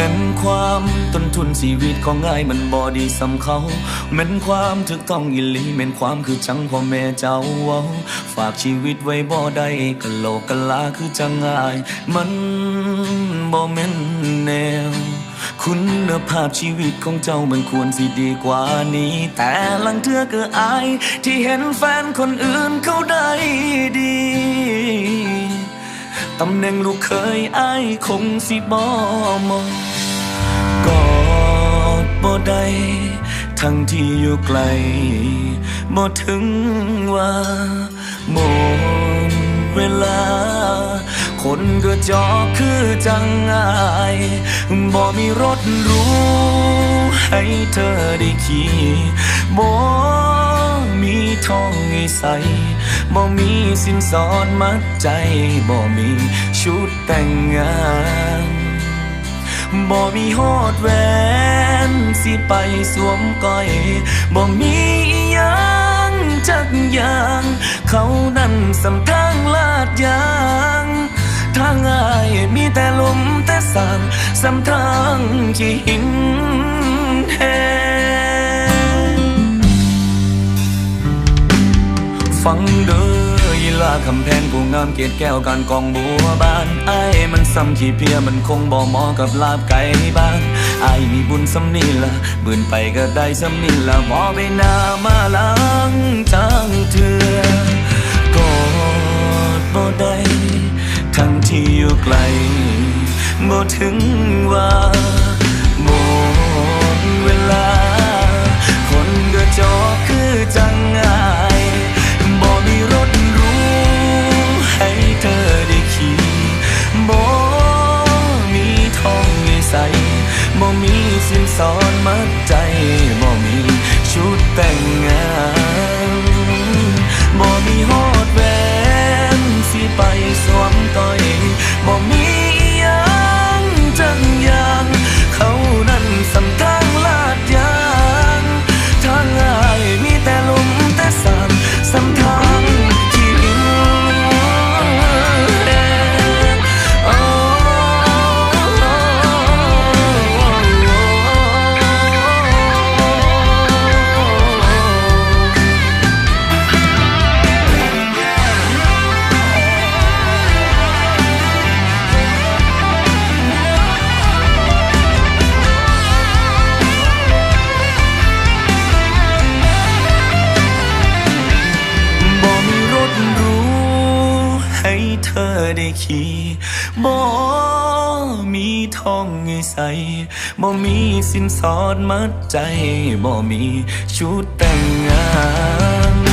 ม็นความต้นทุนชีวิตของง่ายมันบอดีสำเขาแม่นความถึกต้องอิลีแม่นความคือจังพ่อแม่เจ้าเว้า ฝากชีวิตไว้บ่ได้กะโลกกะลาคือจังง่าย มันบ่แม่นแนว คุณภาพชีวิตของเจ้ามันควรสิดีกว่านี้ แต่ลังเทือก็อาย ที่เห็นแฟนคนอื่นเขาได้ดี ตำแหน่งลูกเคยอายคงสิบ่มองกอดบ่ได้ทั้งที่อยู่ไกลบ่ถึงว่าหมดเวลา คนก็จอคือจังอายบ่มีรถรู้ให้เธอได้ขี่บ่ มีทองให้ใส่บ่มีสินสอดมัดใจบ่มีชุดแต่งงานบ่มีฮอดแหวนสิไปสวมก้อยบ่มีอิหยังจักอย่างเขานั่นสำทางลาดยางทางอายมีแต่ลมแต่สางสำทางขี้หินแหง ฟังเด้อยีลาคำแพงผู้งามเกียรติแก้วการกองบัวบานไอ้มันซ้ำขี้เพียมันคงบ่เหมาะกับลาบไก่บ้านไอ้มีบุญสำนี่ละบืนไปก็ได้สำนี่ละบ่ไปนามาหลังจางเถื่อกอดบ่ได้ทั้งที่อยู่ไกลบ่ถึงว่า บ่มีสินสอนมัดใจบ่มีชุดแต่งงานบ่มีฮอดแวนสิไปสวมต่อยบ่มี อได้ขี่บ่มีทองให้ใส่บ่มีสินสอดมัดใจบ่มีชุดแต่งงาน